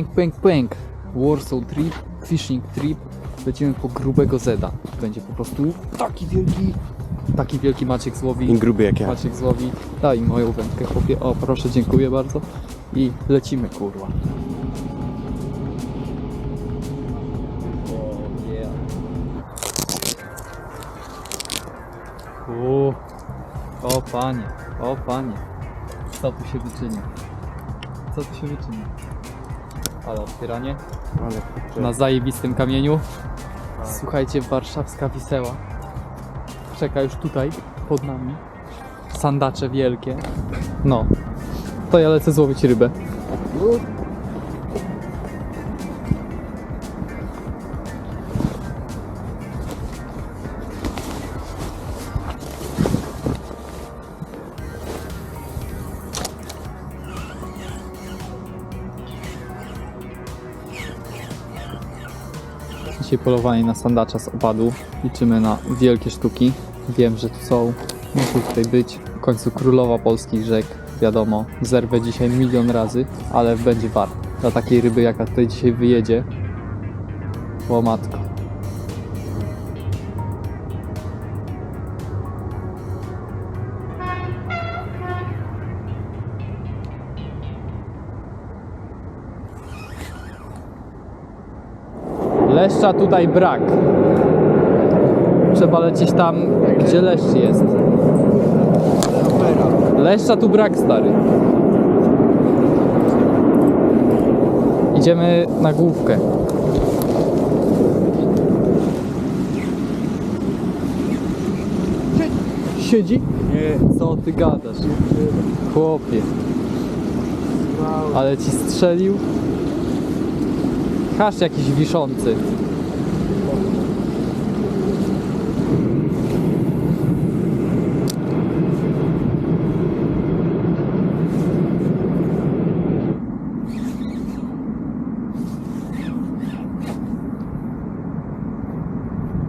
Pęk, pęk, pęk. Warsaw trip, fishing trip. Lecimy po grubego Zeda. Będzie po prostu taki wielki, taki wielki Maciek złowi. I gruby jak ja. Maciek złowi. Daj moją wędkę chłopie. O, proszę, dziękuję bardzo. I lecimy, kurwa. O. O panie, o panie. Co tu się wyczyni? Co tu się wyczyni? Ale otwieranie Ale kurczę. na zajebistym kamieniu. Słuchajcie, warszawska Wiseła. Czeka już tutaj, pod nami. Sandacze wielkie. No. To ja lecę złowić rybę. Dzisiaj polowanie na sandacza z opadu. Liczymy na wielkie sztuki. Wiem, że tu są. Muszą tutaj być. W końcu królowa polskich rzek. Wiadomo, zerwę dzisiaj milion razy, ale będzie wart. Dla takiej ryby, jaka tutaj dzisiaj wyjedzie. O matko. Leszcza tutaj brak. Trzeba lecieć tam, gdzie leszcz jest. Leszcza tu brak, stary. Idziemy na główkę. Siedzi? Nie. Co ty gadasz? Chłopie. Ale ci strzelił? Hasz jakiś wiszący.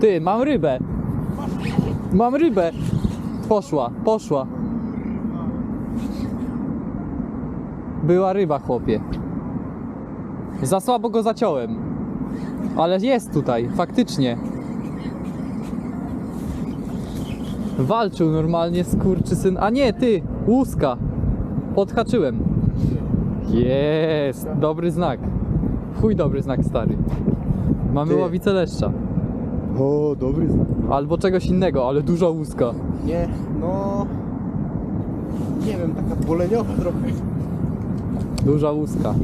Ty, mam rybę. Mam rybę. Poszła, poszła. Była ryba, chłopie. Za słabo go zaciąłem. Ale jest tutaj, faktycznie. Walczył normalnie skurczysyn. A nie, ty! Łuska! Podhaczyłem. Jest! Dobry znak. Chuj dobry znak, stary. Mamy Ty. ławicę leszcza. O, dobry znak. Albo czegoś innego, ale duża łuska. Nie, no... Nie wiem, taka boleniowa trochę. Duża łuska.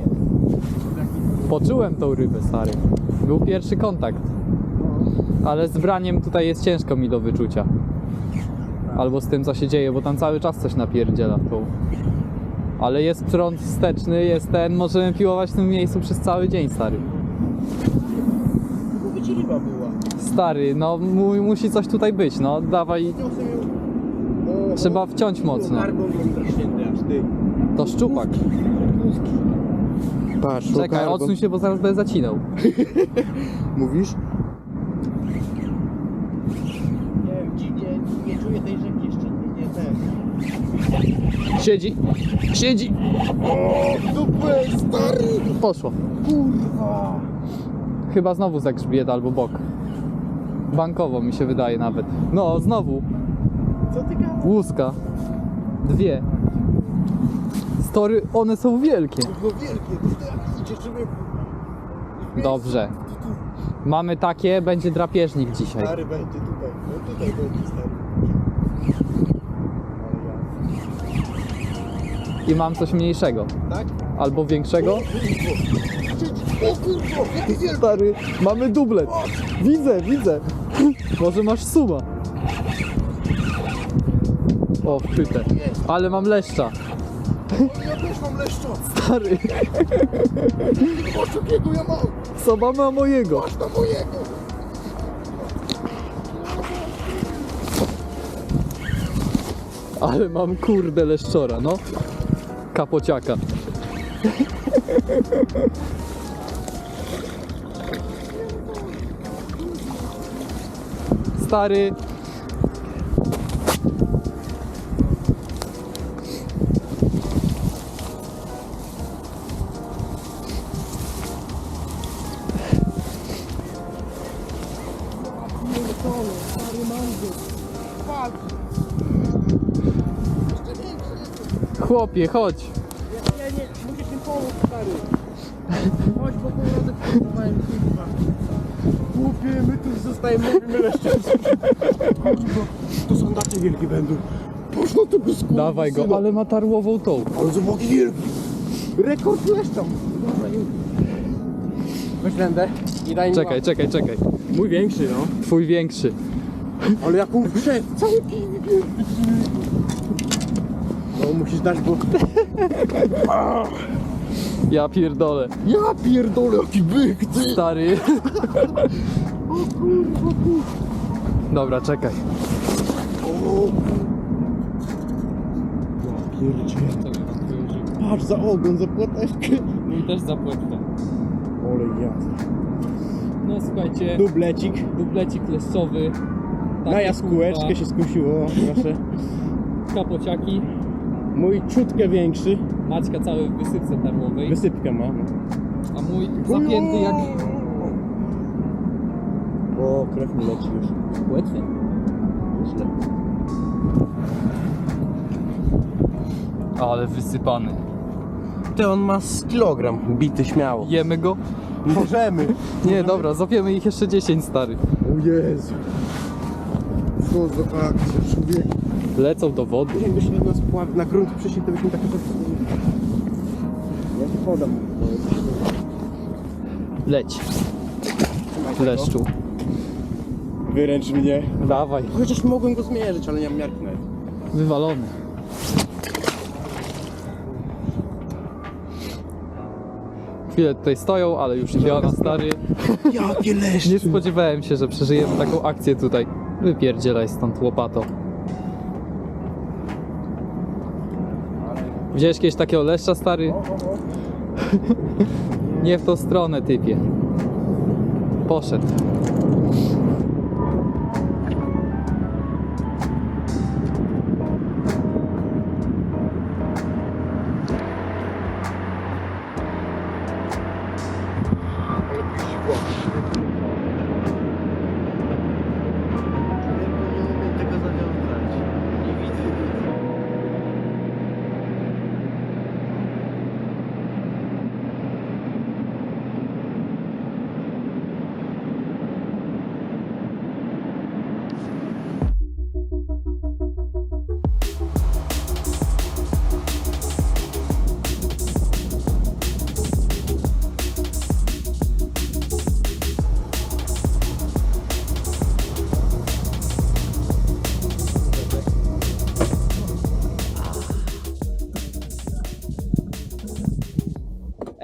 Poczułem tą rybę, stary. Był pierwszy kontakt. Ale z braniem tutaj jest ciężko mi do wyczucia. Albo z tym, co się dzieje, bo tam cały czas coś napierdziela w tą. Ale jest prąd wsteczny, jest ten, możemy piłować w tym miejscu przez cały dzień, stary. Tylko ryba była. Stary, no mu, musi coś tutaj być, no dawaj, trzeba wciąć mocno. To szczupak. Patrz, Czekaj, odsuń się, bo zaraz będę zacinał. Mówisz? Nie wiem, dziwnie, nie czuję tej rzeki jeszcze, nie, nie ten. Siedzi, siedzi. Dupę, stary! Poszło. Kurwa! Chyba znowu za grzbiet albo bok. Bankowo mi się wydaje nawet. No, znowu. Co ty gadasz? Łuska. Dwie. Story, one są wielkie. No wielkie, to idzie, żeby... Dobrze. Mamy takie, będzie drapieżnik dzisiaj. Stary będzie tutaj, no tutaj będzie stary. I mam coś mniejszego. Tak? Albo większego. O kurwa, jaki wielki! Stary, mamy dublet. Widzę, widzę. Może masz suma. O, wpytę. Ale mam leszcza. Stary, Masz jakiego ja mam! mojego? Mojego! Ale mam kurde leszczora, no. Kapociaka. Stary. Chłopie, chodź. Nie, nie, musisz mi pomóc, stary. Chodź, bo razy próbowałem, kurwa. Głupie, my tu zostajemy, robimy leszcze. Kurwa, to sondaty wielkie będą. Poszło to go skurwa. Dawaj go, ale ma tarłową tą. Ale zobacz, wielki. Rekord leszczą. Weź rędę i daj mi Czekaj, łapę. czekaj, czekaj. Mój większy, no. Twój większy. Ale jaką przed, cały wielki. No, musisz dać, bo... Ja pierdolę. Ja pierdolę, jaki byk, ty. Stary. Dobra, czekaj. Ja. Patrz za ogon, za płateczkę. Mój też zapłetkę. Ole jazda. No słuchajcie, Dublecik. dublecik leszczowy. Na jaskółeczkę się skusiło, proszę. Kapociaki. Mój ciutkę większy. Maćka cały w wysypce tarłowej. Wysypkę ma. A mój zapięty jak... O, krew mi leci już. Łetwy. Źle. Ale wysypany. Ty, on ma z kilogram. Bity śmiało. Jemy go? Możemy. Nie, dobra, zapiemy ich jeszcze 10 stary. O Jezu. Co za akcja, człowiek. Lecą do wody. Jakby się nas pław... na grunt przyszli, to byśmy takie... Ja ci podam. Leć, leszczu. Wyręcz mnie. Dawaj. Chociaż mogłem go zmierzyć, ale nie mam miarki nawet. Wywalony. Chwilę tutaj stoją, ale już idziemy stary. Jakie leszcze. Nie spodziewałem się, że przeżyjemy taką akcję tutaj. Wypierdzielaj stąd łopato. Widziałeś kiedyś takiego leszcza stary? Nie w tą stronę typie. Poszedł.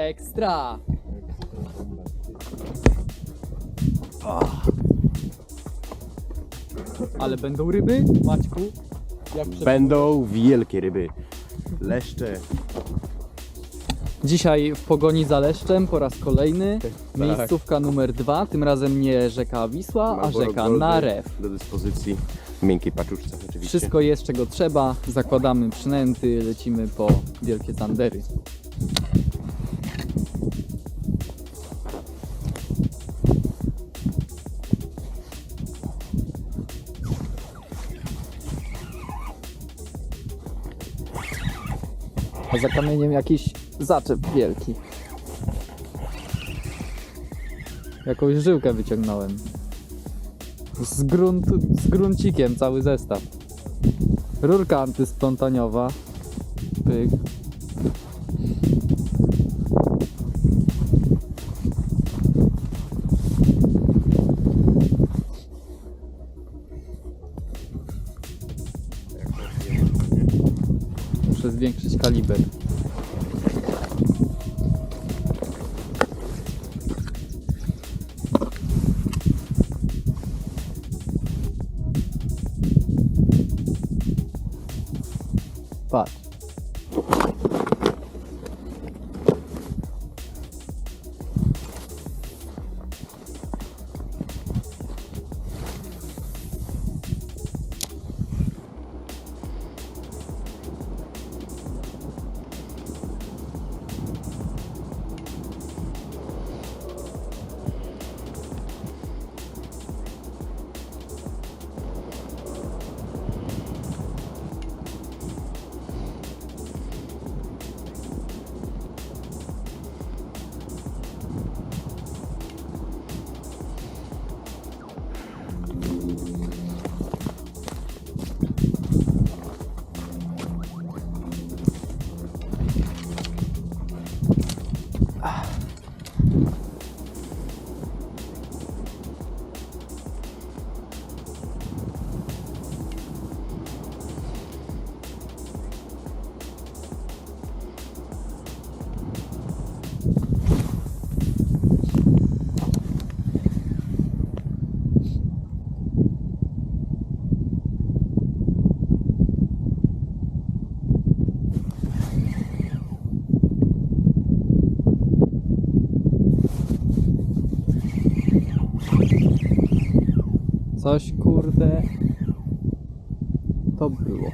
Ekstra! Ale będą ryby, Maćku? Jak prze... Będą wielkie ryby. Leszcze. Dzisiaj w pogoni za leszczem po raz kolejny. Tak. Miejscówka numer dwa, tym razem nie rzeka Wisła, a Marlboro rzeka Goldy Narew. Do dyspozycji w miękkiej paczuszce oczywiście. Wszystko jest czego trzeba, zakładamy przynęty, lecimy po wielkie tandery. A za kamieniem jakiś zaczep wielki. Jakąś żyłkę wyciągnąłem. Z, grunt, z gruncikiem cały zestaw. Rurka antysplątaniowa. Pyk. Kaliber. Patrz. Coś kurde. To było.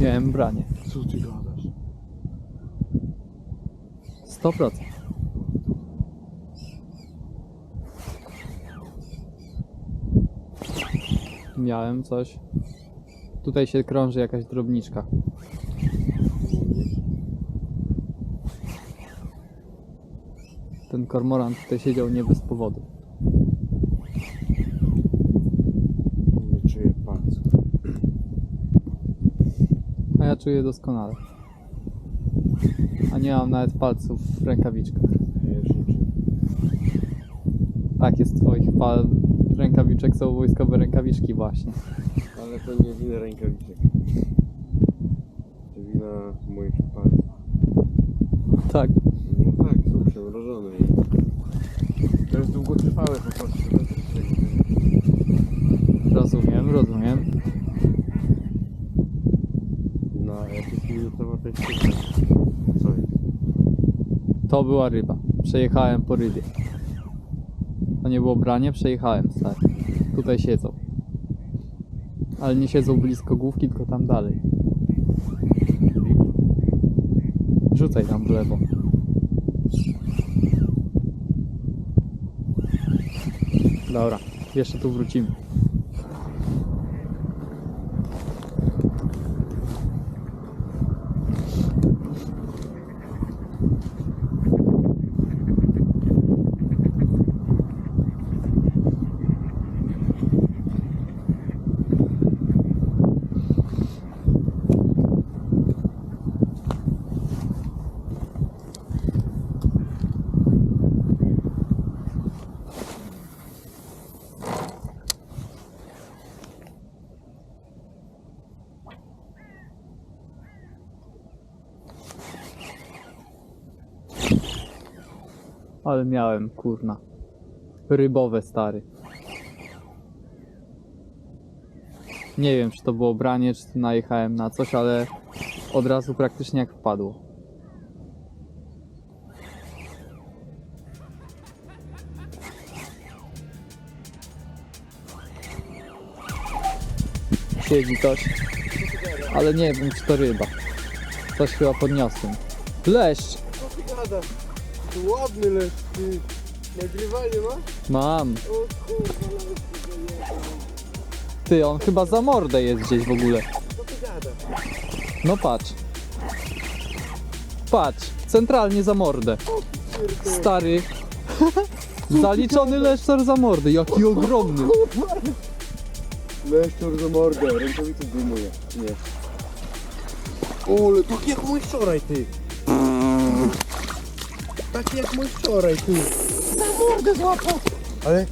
Miałem branie. Co ty gadasz? 100%. Miałem coś. Tutaj się krąży jakaś drobniczka. Ten kormoran tutaj siedział nie bez powodu. Nie czuję palców. A ja czuję doskonale. A nie mam nawet palców w rękawiczkach. Tak, jest twoich pal... rękawiczek są wojskowe rękawiczki właśnie. Ale to nie wina rękawiczek. To wina moich palców. Tak. No tak, są przemrożone. To jest długotrwałe po prostu. Rozumiem, rozumiem. Na jakieś minutowe to jest. Co jest? To była ryba. Przejechałem po rybie. To nie było branie, przejechałem, stary. Tutaj siedzą. Ale nie siedzą blisko główki, tylko tam dalej. Rzucaj tam w lewo. Dobra, jeszcze tu wrócimy. Ale miałem, kurna. Rybowe, stary. Nie wiem, czy to było branie, czy najechałem na coś, ale od razu praktycznie jak wpadło. Siedzi coś, ale nie wiem, czy to ryba. Coś chyba podniosłem. Leszcz! Ładny ty. Nagrywanie masz? Mam. O kurwa, nawet. Ty, on chyba za mordę jest gdzieś w ogóle. Co ty gadasz? No patrz. Patrz, centralnie za mordę. Pierdolę. Stary. Zaliczony leszczar za mordę, jaki ogromny. Leszczur za mordę, rękawice zdejmuje. Nie. Ole, taki jak mój wczoraj, ty. Taki jak mój wczoraj, ty. Na mordę złapał. Ale...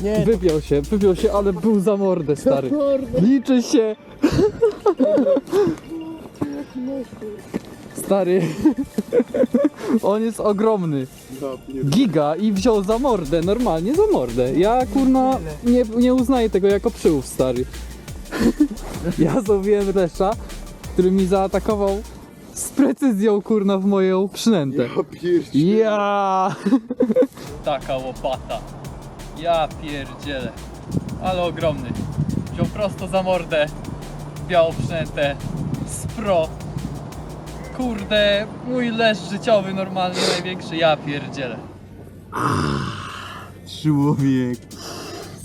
Nie, Wypiął się, wypiął się, ale był za mordę, stary. Liczy się. Stary. On jest ogromny. Giga i wziął za mordę, normalnie za mordę. Ja kurna nie, nie uznaję tego jako przyłów stary. Ja złowiłem leszcza, który mi zaatakował z precyzją kurna w moją przynętę. Ja. Ja! Taka łopata. Ja pierdzielę. Ale ogromny. Wziął prosto za mordę. Białą przynętę. Spro. Kurde, mój leszcz życiowy normalny, największy. Ja pierdzielę. Człowiek.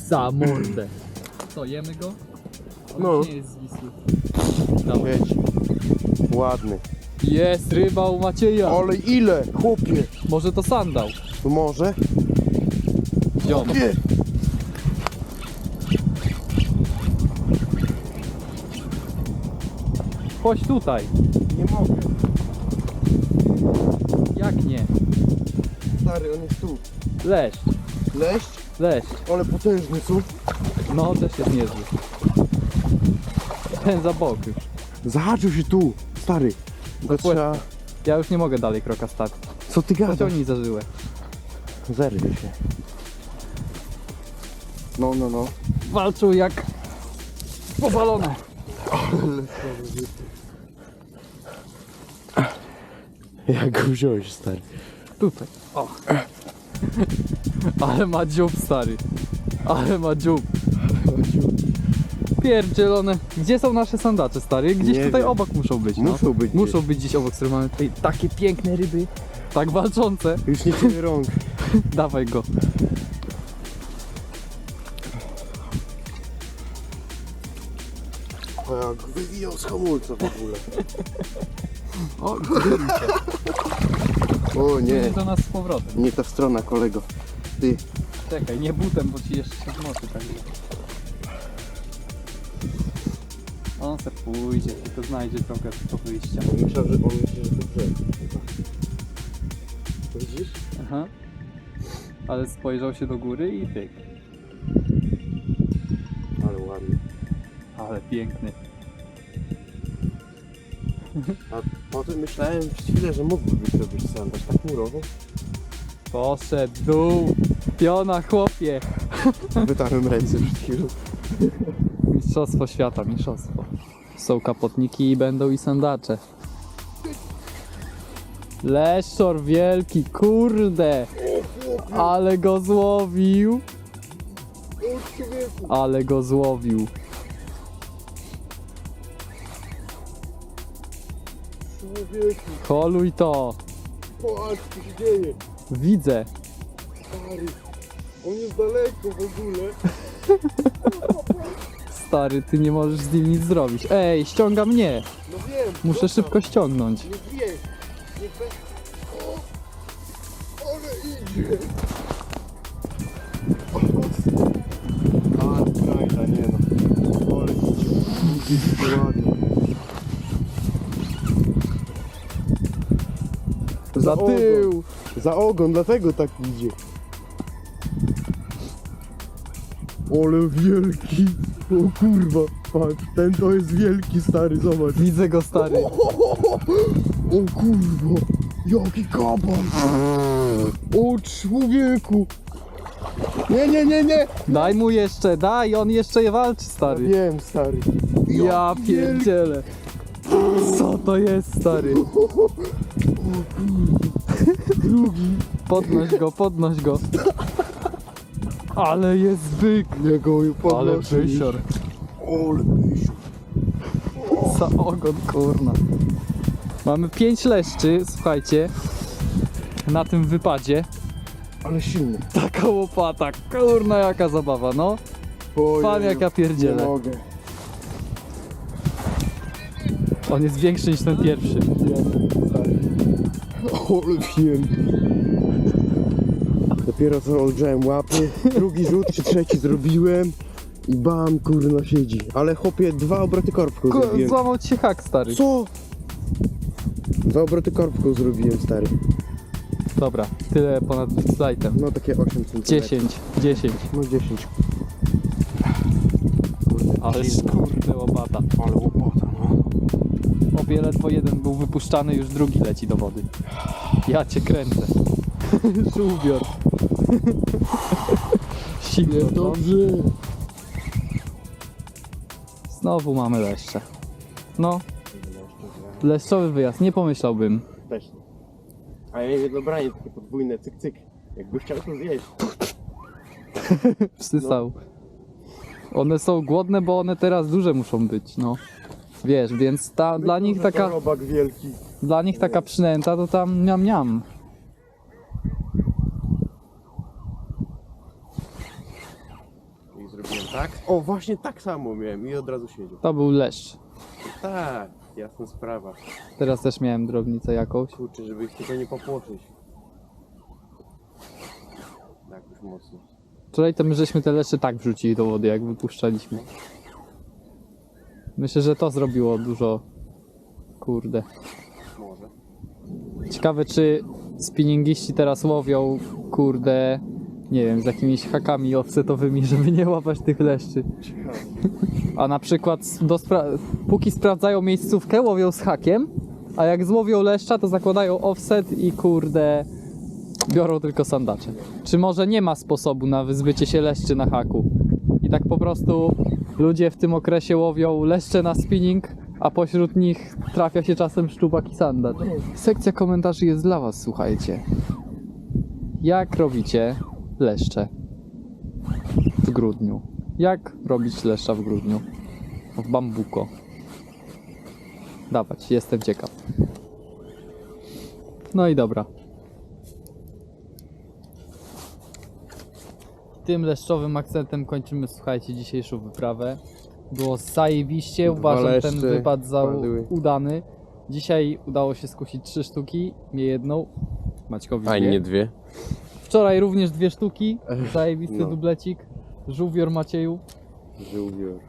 Za mordę. Co, jemy go? On No. nie jest z Wisły. Jedź. Ładny. Jest ryba u Macieja. Ale ile, chłopie? Może to sandał. Może? Ziom. Nie. Chodź tutaj. Nie mogę. Jak nie? Stary, on jest tu. Leszcz. Leść, Leszcz. ale potężny, co? No, też jest niezły. Ten za bok już. Zahaczył się tu, stary. To trzeba... Ja już nie mogę dalej kroka stać. Co ty gadasz? Pociągnij za żyłę. Zerwie się. No, no, no. Walczył jak powalone. Jak go wziąłeś, stary? Tutaj. O. Ale ma dziób stary. Ale ma dziób. Pierdzielone. Gdzie są nasze sandacze stary? Gdzieś Nie tutaj wiem. obok muszą być. No. Muszą być Muszą gdzieś. być gdzieś obok, które mamy tutaj takie piękne ryby. Tak walczące. Już nie czuję rąk. Dawaj go. O, jak wywijał z hamulca w ogóle. O, O nie, do nas z powrotem. nie ta strona kolego. Ty, Czekaj, nie butem, bo ci jeszcze się zmoczy tak. On se pójdzie, tylko znajdzie drogę do wyjścia. on myślał, że on myśli, że to brzeg. Widzisz? Aha. Ale spojrzał się do góry i pyk. Ale ładnie. Ale piękny. A potem myślałem przez chwilę, że mógłby być to być sandaż tak murowo. Poszedł dół. Piona chłopie. Wytarłem ręce przed chwilą. Mistrzostwo świata, mistrzostwo. Są kapotniki i będą i sandacze. Leszczor wielki, kurde! Ale go złowił! Ale go złowił. Człowieku! Holuj to! Patrz, co się dzieje! Widzę. Stary! On jest daleko w ogóle. Stary, ty nie możesz z nim nic zrobić. Ej, ściąga mnie! No wiem! Muszę szybko ściągnąć. Nie we... O! Idzie! Ale frajda, nie no. Ale idzie. Ładnie. Za tył! Za ogon, dlatego tak idzie. Ale wielki! O kurwa, patrz, ten to jest wielki stary, zobacz. Widzę go, stary. O kurwa, jaki kaban! O człowieku! Nie, nie, nie, nie! Daj mu jeszcze, daj, on jeszcze je walczy, stary. Wiem, stary. Ja pierdzielę. Co to jest, stary? Drugi. Podnoś go, podnoś go. Ale jest byk. Nie go podnoszę. Ale wysior. Ale wysior. Za ogon, kurna. Mamy pięć leszczy, słuchajcie. Na tym wypadzie. Ale silny. Taka łopata, kurna jaka zabawa, no. Pan Ojej, jaka Nie pierdziele. mogę. On jest większy niż ten pierwszy. Ale wielki. Dopiero co olżałem łapy, drugi rzut czy trzeci zrobiłem i bam, kurno siedzi. Ale chłopie, dwa obroty korbką Ku- zrobiłem. Złamał ci się hak, stary. Co? Dwa obroty korbką zrobiłem, stary. Dobra, tyle ponad slajtem. No takie 8 cm. 10, 10. No 10. Ale kurde łopata. Ale łopota, no. Obie ledwo jeden był wypuszczany, już drugi leci do wody. Ja cię kręcę. Żółwior. Sikor, no. Dobrze. Znowu mamy leszcze. No, leszczowy wyjazd, nie pomyślałbym. Też. A ja nie dobranie takie podwójne, cyk cyk. Jakby chciał to zjeść. Przysał. One są głodne, bo one teraz duże muszą być, no. Wiesz, więc ta, dla nich taka, Robak wielki. dla nich taka przynęta to tam miam miam. I zrobiłem tak. O, właśnie tak samo miałem i od razu siedział. To był leszcz. Tak, jasna sprawa. Teraz też miałem drobnicę jakąś. Kurczę, żeby ich tylko nie popłoszyć. Tak już mocno. Wczoraj to my żeśmy te leszcze tak wrzucili do wody, jak wypuszczaliśmy. Myślę, że to zrobiło dużo. Kurde. Może. Ciekawe, czy spinningiści teraz łowią, kurde, nie wiem, z jakimiś hakami offsetowymi, żeby nie łapać tych leszczy. A na przykład do spra- póki sprawdzają miejscówkę, łowią z hakiem, a jak złowią leszcza, to zakładają offset i kurde, biorą tylko sandacze. Czy może nie ma sposobu na wyzbycie się leszczy na haku? I tak po prostu ludzie w tym okresie łowią leszcze na spinning, a pośród nich trafia się czasem szczupak i sandacz. Sekcja komentarzy jest dla was, słuchajcie. Jak robicie leszcze w grudniu? Jak robić leszcza w grudniu? W bambuko. Dawać, jestem ciekaw. No i dobra. Tym leszczowym akcentem kończymy, słuchajcie, dzisiejszą wyprawę. Było zajebiście, Dwa uważam ten wypad za padły. udany. Dzisiaj udało się skusić trzy sztuki, mnie jedną, Maćkowi A dwie. nie dwie. Wczoraj również dwie sztuki, zajebisty no. dublecik, żółwior Macieju. Żółwior.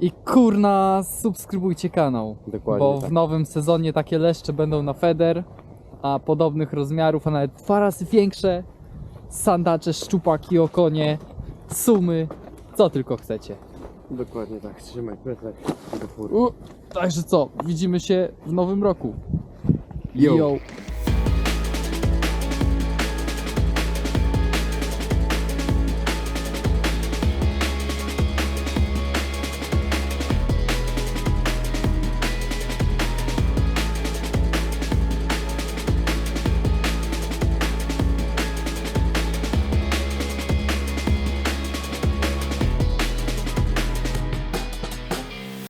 I kurna, subskrybujcie kanał, Dokładnie bo tak. w nowym sezonie takie leszcze będą na feder, a podobnych rozmiarów, a nawet dwa razy większe, sandacze, szczupaki, okonie, sumy, co tylko chcecie. Dokładnie tak. Trzymaj plecak do fury. U, także co, widzimy się w nowym roku. Yo. Yo.